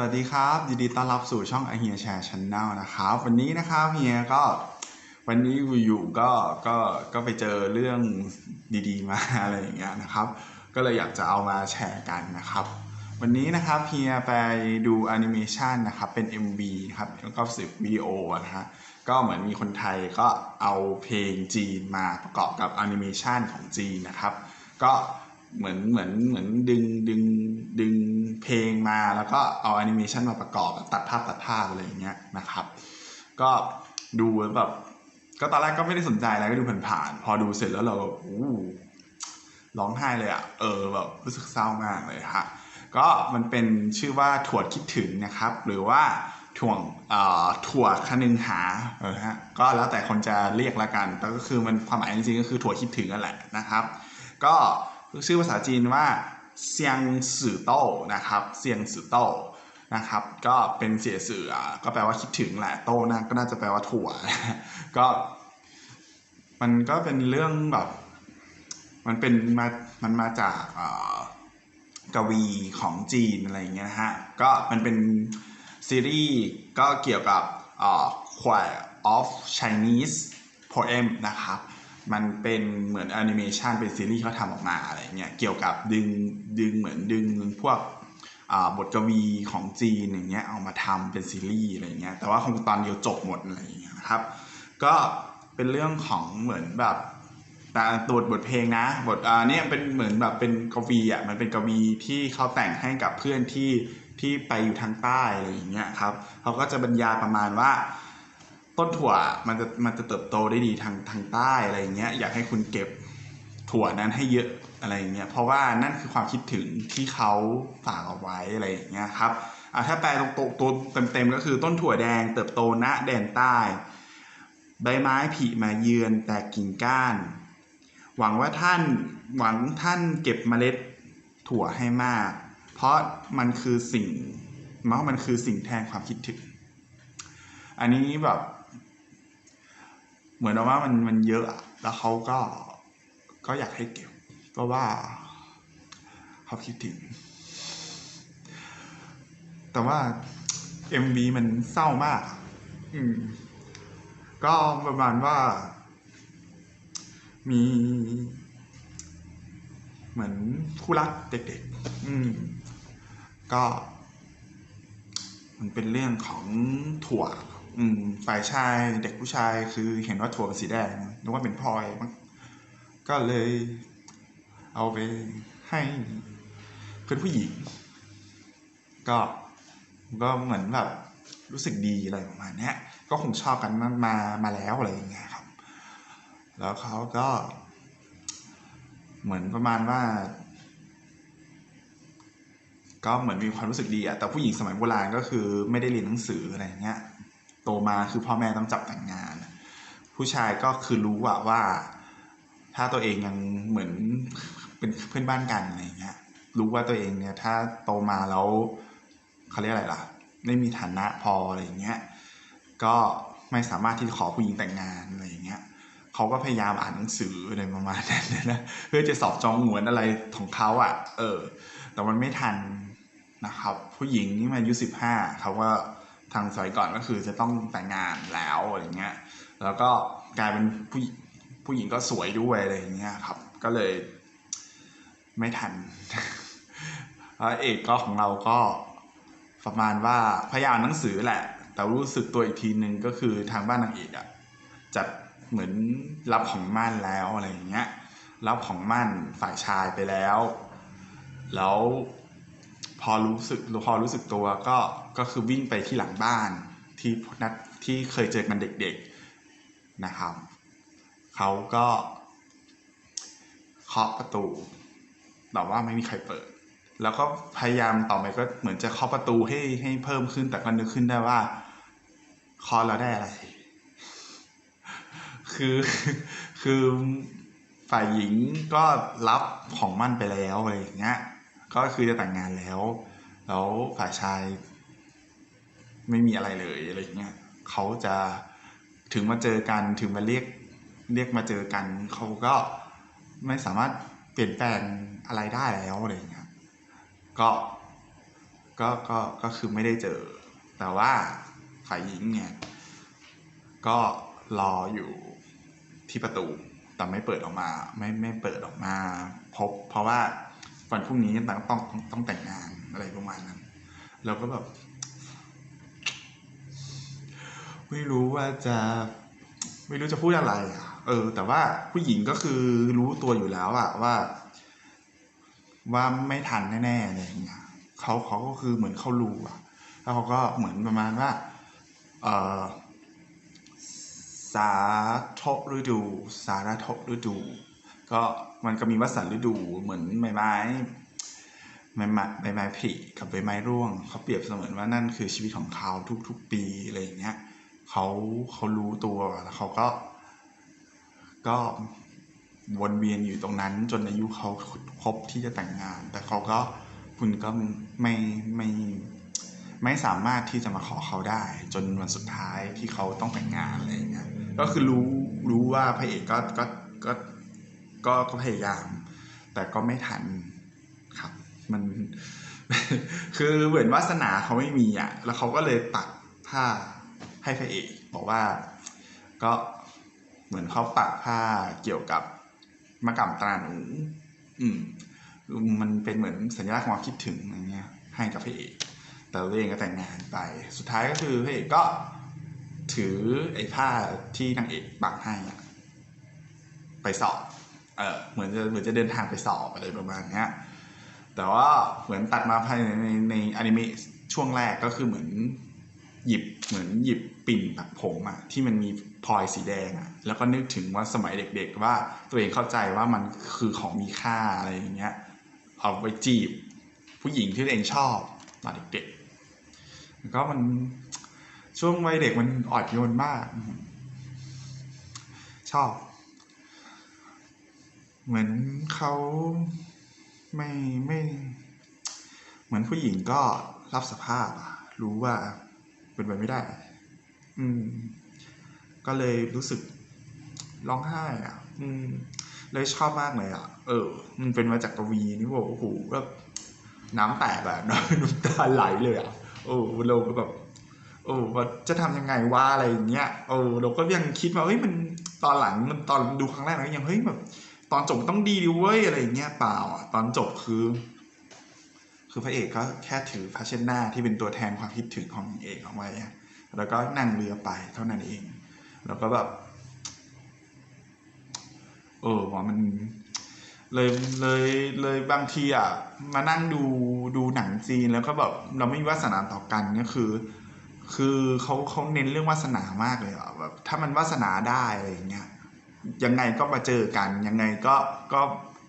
วัสดีครับยินดีต้อนรับสู่ช่องเฮียแชร์ช n แนลนะครับวันนี้นะครับเฮียก็วันนี้อยู่ก็ก็ก็ไปเจอเรื่องดีๆ มาอะไรอย่างเงี้ยนะครับ ก็เลยอยากจะเอามาแชร์กันนะครับ วันนี้นะครับเฮียไปดูแอนิเมชันนะครับเป็น MV ครับแล้วก็สิบวิดีโอนะฮะก็เหมือนมีคนไทยก็เอาเพลงจีนมาประกอบกับแอนิเมชันของจีนนะครับ ก็เหมือนเหมือนเหมือนดึงดึงดึง เพลงมาแล้วก็เอาแอนิเมชันมาประกอบตัดภาพตัดภาพอะไรอย่างเงี้ยนะครับ ก็ดูแบบก็ตอนแรกก็ไม่ได้สนใจอะไรก็ดูผ่านๆพอดูเสร็จแล้วเราก็อู้ร้องไห้เลยอะ่ะ เออแบบรู้สึกเศร้ามากเลยฮะก็มันเป็นชื่อว่าถั่วคิดถึงนะครับ หรือว่าถ่วงเอ่อถั่วคนึงหาเออฮะก็แล้วแต่คนจะเรียกละกัน แต่ก็คือมันความหมายจริงๆก็คือถั่วคิดถึงนั่นแหละนะครับ ก็ชื่อภาษาจีนว่า เซียงสื่อโต้นะครับเซียงสื่อโต้นะครับก็เป็นเสียสื่อก็แปลว่าคิดถึงแหละโต้นะก็น่าจะแปลว่าถั่วก็มันก็เป็นเรื่องแบบมันเป็นมามันมาจากกวีของจีนอะไรเงี้ยนะฮะก็มันเป็นซีรีส์ก็เกี่ยวกับเอ่อ Choir of Chinese Poem นะครับ มันเป็นเหมือนแอนิเมชันเป็นซีรีส์เขาทำออกมาอะไรเงี้ยเกี่ยวกับดึงดึงเหมือนดึงพวกบทกวีของจีนอย่างเงี้ยเอามาทำเป็นซีรีส์อะไรเงี้ยแต่ว่าคงตอนเดียวจบหมดอะไรอย่างเงี้ยครับ ก็เป็นเรื่องของเหมือนแบบแต่ตัวบทเพลงนะบทอ่าเนี่ยเป็นเหมือนแบบเป็นกวีอะมันเป็นกวีที่เขาแต่งให้กับเพื่อนที่ที่ไปอยู่ทางใต้อะไรอย่างเงี้ยครับเขาก็จะบรรยายประมาณว่า ต้นถั่วมันจะมันจะเติบโตได้ดีทางทางใต้อะไรอย่างเงี้ยอยากให้คุณเก็บถั่วนั้นให้เยอะอะไรอย่างเงี้ยเพราะว่านั่นคือความคิดถึงที่เขาฝากเอาไว้อะไรอย่างเงี้ยครับอะถ้าแปลตรงตัวตัวเต็มๆก็คือต้นถั่วแดงเติบโตณแดนใต้ ใบไม้ผลิมาเยือนแต่กิ่งก้าน หวังว่าท่านหวังท่านเก็บเมล็ดถั่วให้มาก เพราะมันคือสิ่งเพราะมันคือสิ่งแทนความคิดถึง อันนี้แบบ เหมือนว่ามันมันเยอะอะแล้วเขาก็ก็อยากให้เก็บ เพราะว่าเขาคิดถึง แต่ว่า MV มันเศร้ามากอะอืม ก็ประมาณว่า มี เหมือนคู่รักเด็ก ๆ อืม ก็ มันเป็นเรื่องของถั่ว อืมฝ่ายชายเด็กผู้ชายคือเห็นว่าถั่วเป็นสีแดงนึกว่าเป็นพลอยมั้งก็เลย เอาไปให้เพื่อนผู้หญิง ก็ก็เหมือนแบบรู้สึกดีอะไรประมาณนี้ก็คงชอบกันมามามาแล้วอะไรอย่างเงี้ยครับ แล้วเขาก็ เหมือนประมาณว่า ก็เหมือนมีความรู้สึกดีอะแต่ผู้หญิงสมัยโบราณก็คือไม่ได้เรียนหนังสืออะไรอย่างเงี้ย มาคือพ่อแม่ต้องจับแต่งงาน ผู้ชายก็คือรู้อะว่า ถ้าตัวเองยังเหมือนเป็นเพื่อนบ้านกันอะไรอย่างเงี้ยรู้ว่าตัวเองเนี่ย ถ้าโตมาแล้วเขาเรียกอะไรล่ะ ไม่มีฐานะพออะไรอย่างเงี้ยก็ไม่สามารถที่จะขอผู้หญิงแต่งงานอะไรอย่างเงี้ยเขาก็พยายามอ่านหนังสืออะไรประมาณนั้นนะเพื่อจะสอบจองหวนอะไรของเขาอะ่ะ เออ แต่มันไม่ทันนะครับ ผู้หญิงนี่มาอายุสิบห้าเขาก็ ทางสมัยก่อนก็คือจะต้องแต่งงานแล้วอะไรเงี้ย แล้วก็กลายเป็นผู้ผู้หญิงก็สวยด้วยอะไรอย่างเงี้ยครับ ก็เลย ไม่ทันแล้วเอกก็ของเราก็ประมาณว่าพยายามหนังสือแหละ แต่รู้สึกตัวอีกทีหนึ่งก็คือทางบ้านนางเอกอะจัดเหมือนรับของมั่นแล้วอะไรอย่างเงี้ยรับของมั่นฝ่ายชายไปแล้ว แล้ว พอรู้สึกพอรู้สึกตัวก็ก็คือวิ่งไปที่หลังบ้านที่นัดที่เคยเจอกันเด็กๆนะครับเขาก็เคาะประตูแต่ว่าไม่มีใครเปิด แล้วก็พยายามต่อไปก็เหมือนจะเคาะประตูให้ให้เพิ่มขึ้นแต่ก็นึกขึ้นได้ว่าเคาะแล้วได้อะไร คือคือฝ่ายหญิงก็รับของมั่นไปแล้วอะไรอย่างเงี้ย ก็คือจะแต่งงานแล้ว แล้วฝ่ายชาย ไม่มีอะไรเลยอะไรอย่างเงี้ยเขาจะถึงมาเจอกันถึงมาเรียกเรียกมาเจอกันเขาก็ไม่สามารถเปลี่ยนแปลงอะไรได้แล้วอะไรอย่างเงี้ยก็ก็ก็ก็คือไม่ได้เจอ แต่ว่าฝ่ายหญิงเนี่ยก็รออยู่ที่ประตูแต่ไม่เปิดออกมา ไม่ไม่เปิดออกมา พบเพราะว่า วันพรุ่งนี้ต้องต้องต้องต้องแต่งงานอะไรประมาณนั้น เราก็แบบ ไม่รู้ว่าจะ ไม่รู้จะพูดอะไรอะ เออ แต่ว่าผู้หญิงก็คือรู้ตัวอยู่แล้วอะว่า ว่าไม่ทันแน่ๆอะไรอย่างเงี้ยเขาเขาก็คือเหมือนเขารู้อะแล้วเขาก็เหมือนประมาณว่า เออสาทบฤดู สารทบฤดู ก็ มันก็มีวสันต์ฤดูเหมือนใบไม้ใบไม้ใบไม้ผลิกับใบไม้ร่วงเขาเปรียบเสมือนว่านั่นคือชีวิตของเขาทุกๆปีอะไรอย่างเงี้ยเขาเขารู้ตัวแล้วเขาก็ ก็วนเวียนอยู่ตรงนั้น จนอายุเขาครบที่จะแต่งงาน แต่เขาก็คุณก็ไม่ไม่ไม่สามารถที่จะมาขอเขาได้ จนวันสุดท้ายที่เขาต้องแต่งงานอะไรอย่างเงี้ยก็คือรู้รู้ว่าพระเอกก็ก็ก็ ก็ก็พยายาม แต่ก็ไม่ทันครับ มัน คือเหมือนวาสนาเขาไม่มีอะ แล้วเขาก็เลยตัดผ้าให้พระเอกบอกว่าก็เหมือนเขาปักผ้าเกี่ยวกับมะกำตราหนูอืมมันเป็นเหมือนสัญลักษณ์ความคิดถึงอย่างเงี้ย ให้กับพระเอก แต่ตัวเองก็แต่งงานไป สุดท้ายก็คือพระเอกก็ถือไอ้ผ้าที่นางเอกปักให้ไปสอบ เออเหมือนจะเหมือนจะเดินทางไปสอบอะไรประมาณเนี้ยแต่ว่าเหมือนตัดมาภายในในในอนิเมะช่วงแรกก็คือเหมือนหยิบเหมือนหยิบปิ่นปักผมอะที่มันมีพลอยสีแดงอะแล้วก็นึกถึงว่าสมัยเด็ก ๆ ว่าตัวเองเข้าใจว่ามันคือของมีค่าอะไรอย่างเงี้ยเอาไปจีบ ผู้หญิงที่ตัวเองชอบตอนเด็กๆแล้วก็มันช่วงวัยเด็กมันอ่อนโยนมาก ชอบ เหมือนเขาไม่ไม่ เหมือนผู้หญิงก็รับสภาพรู้ว่าเป็นไปไม่ได้ อืม ก็เลยรู้สึกร้องไห้อะ อืม เลยชอบมากเลยอะ เออ มันเป็นมาจากกวีนี่บอกโอ้โหแบบน้ำแตกอะน้ำตาไหลเลยอะโอ้เราก็แบบโอ้ว่าจะทำยังไงว่าอะไรอย่างเงี้ยโอ้เราก็ยังคิดว่าเฮ้ยมันตอนหลังมันตอนดูครั้งแรกนะยังเฮ้ยแบบ ตอนจบต้องดีดิเว้ยอะไรอย่างเงี้ยเปล่าอะตอนจบคือ คือพระเอกก็แค่ถือพาเชนหน้าที่เป็นตัวแทนความคิดถึงของนางเอกเอาไว้แล้วก็นั่งเรือไปเท่านั้นเอง แล้วก็แบบ เออว่ามันเลยเลยเลยบางทีอะมานั่งดูดูหนังจีนแล้วก็แบบเราไม่มีวาสนาต่อกันก็คือ คือเขาเขาเน้นเรื่องวาสนามากเลยอะแบบถ้ามันวาสนาได้อะไรอย่างเงี้ย ยังไงก็มาเจอกัน ยังไงก็ก็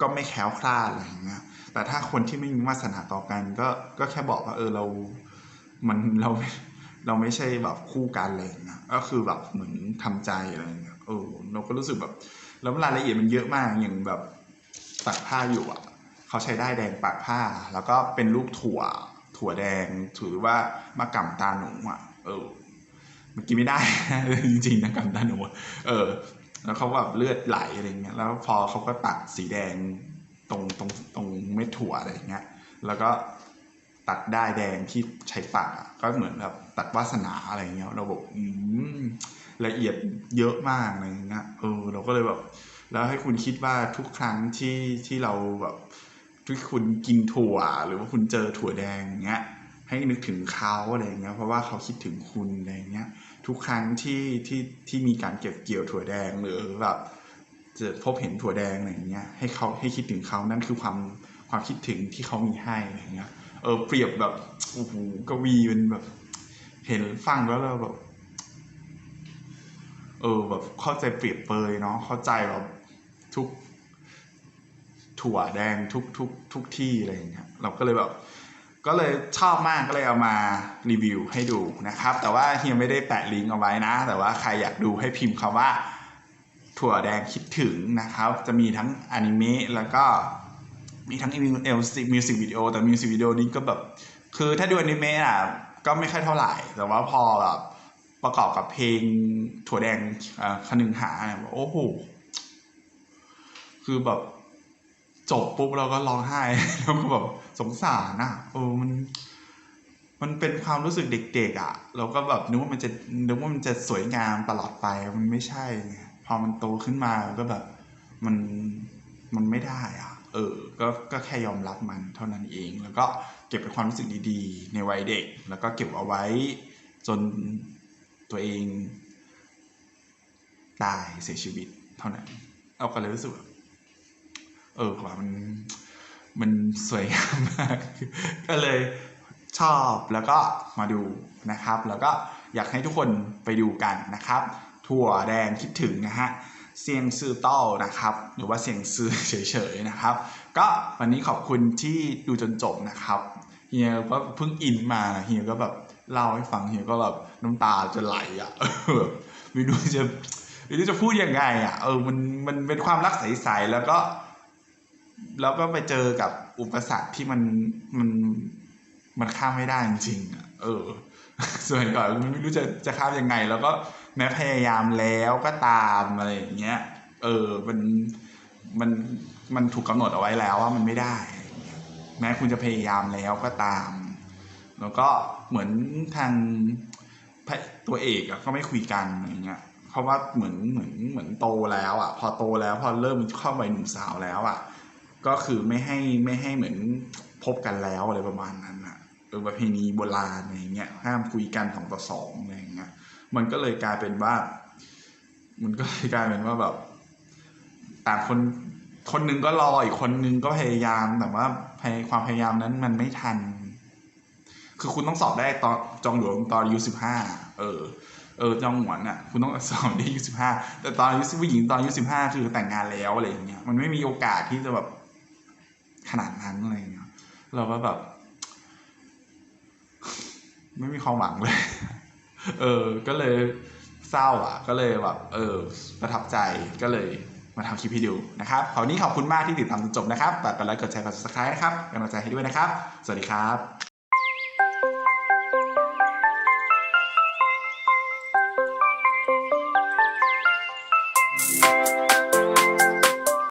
ก็ไม่แคล้วคลาดอะไรอย่างเงี้ยแต่ถ้าคนที่ไม่มีวาสนาต่อกัน ก็ก็แค่บอกว่าเออเรา มันเราเราไม่ใช่แบบคู่กันอะไรอย่างเงี้ยก็คือแบบเหมือนทำใจอะไรอย่างเงี้ยเออเราก็รู้สึกแบบ แล้วรายละเอียดมันเยอะมากอย่างแบบปักผ้าอยู่อะเขาใช้ได้แดงปักผ้า แล้วก็เป็นรูปถั่ว ถั่วแดงถือว่ามะกำตาหนูอะ เออมันกินไม่ได้จริงๆนะกำตาหนูอะเออ แล้วเขาแบบเลือดไหลอะไรเงี้ยแล้วพอเขาก็ตัดสีแดงตรงตรงตรงเม็ดถั่วอะไรเงี้ยแล้วก็ตัดได้แดงที่ใช้ปักอะก็เหมือนแบบตัดวาสนาอะไรเงี้ยเราบอกอืมละเอียดเยอะมากอะไรเงี้ยเออเราก็เลยแบบแล้วให้คุณคิดว่าทุกครั้งที่ที่เราแบบที่คุณกินถั่ว หรือว่าคุณเจอถั่วแดงเงี้ยให้นึกถึงเขาอะไรเงี้ยเพราะว่าเขาคิดถึงคุณอะไรเงี้ย ทุกครั้งที่ที่ที่มีการเก็บเกี่ยวถั่วแดงหรือแบบจะพบเห็นถั่วแดงอะไรเงี้ยให้เขาให้คิดถึงเขานั่นคือความความคิดถึงที่เขามีให้อะไรเงี้ยเออเปรียบแบบโอ้โหกวีเป็นแบบ เห็นฟังแล้วเราแบบเออแบบเข้าใจเปรียบเปรยเนาะเข้าใจแบบทุกถั่วแดงทุกทุกทุกที่อะไรอย่างเงี้ยเราก็เลยแบบ ก็เลยชอบมากก็เลยเอามารีวิวให้ดูนะครับ แต่ว่าเฮียไม่ได้แปะลิงก์เอาไว้นะ แต่ว่าใครอยากดูให้พิมพ์คำว่า ถั่วแดงคิดถึงนะครับ จะมีทั้งอนิเมะแล้วก็มีทั้งเอลซิมิวสิกวิดีโอแต่มิวสิกวิดีโอนี้ก็แบบคือถ้าดูอนิเมะอะก็ไม่ค่อยเท่าไหร่ แต่ว่าพอแบบประกอบกับเพลงถั่วแดงอ่าคนึงหาเนี่ยโอ้โหคือแบบ จบปุ๊บเราก็ร้องไห้แล้วก็แบบสงสารอะเออมัน มันเป็นความรู้สึกเด็กๆอะ เราก็แบบนึกว่ามันจะนึกว่ามันจะสวยงามตลอดไปมันไม่ใช่ไงพอมันโตขึ้นมาก็แบบ มันมันไม่ได้อะ เออ ก็ก็แค่ยอมรับมันเท่านั้นเอง แล้วก็เก็บเป็นความรู้สึกดีๆ ในวัยเด็ก แล้วก็เก็บเอาไว้ จนตัวเองตายเสียชีวิตเท่านั้น เอาก็เลยรู้สึกแบบ เออว่ามันมันสวยงามมาก ก็เลยชอบแล้วก็มาดูนะครับ แล้วก็อยากให้ทุกคนไปดูกันนะครับ ถั่วแดงคิดถึงนะฮะเซียงซื้อเต้านะครับ หรือว่าเซียงซื้อเฉยๆนะครับ ก็วันนี้ขอบคุณที่ดูจนจบนะครับเฮียก็เพิ่งอินมาเฮียก็แบบเล่าให้ฟังเฮียก็แบบน้ำตาจะไหลอะแบบไม่รู้จะไม่รู้จะพูดยังไงอะเออมันมันเป็นความรักใสๆแล้วก็ แล้วก็ไปเจอกับอุปสรรคที่มันมันมันข้ามไม่ได้จริงๆเออส่วนก่อนมันไม่รู้จะจะข้ามยังไง แล้วก็แม้พยายามแล้วก็ตามอะไรอย่างเงี้ย เออมันมันมันถูกกำหนดเอาไว้แล้วว่ามันไม่ได้ แม้คุณจะพยายามแล้วก็ตาม แล้วก็เหมือนทางพระตัวเอกอะก็ไม่คุยกันอะไรเงี้ยเพราะว่าเหมือนเหมือนเหมือนโตแล้วอะ พอโตแล้วพอเริ่มเข้าวัยหนุ่มสาวแล้วอะ ก็คือไม่ให้ไม่ให้เหมือนพบกันแล้วอะไรประมาณนั้นอะเออประเพณีโบราณอะไรเงี้ยห้ามคุยกันสองต่อสองอะไรเงี้ยมันก็เลยกลายเป็นว่า มันก็เลยกลายเป็นว่าแบบต่างคนคนหนึ่งก็รออีกคนหนึ่งก็พยายามแต่ว่าพยความพยายามนั้นมันไม่ทัน คือคุณต้องสอบได้ตอนจองหลวงตอนอายุสิบห้าเออเออจองหวนอะคุณต้องสอบได้อายุสิบห้าแต่ตอนอายุผู้หญิงตอนอายุสิบห้าคือแต่งงานแล้วอะไรอย่างเงี้ยมันไม่มีโอกาสที่จะแบบ ขนาดนั้นอะไรเงี้ยเราก็แบบ ไม่มีความหวังเลย เออ ก็เลยเศร้าอะ ก็เลยแบบ เออ ประทับใจก็เลยมาทำคลิปให้ดูนะครับคราวนี้ขอบคุณมากที่ติดตามจนจบนะครับฝากกดไลค์กดแชร์กดซับสไคร b e นะครับเป็นกำลังใจให้ด้วยนะครับ สวัสดีครับ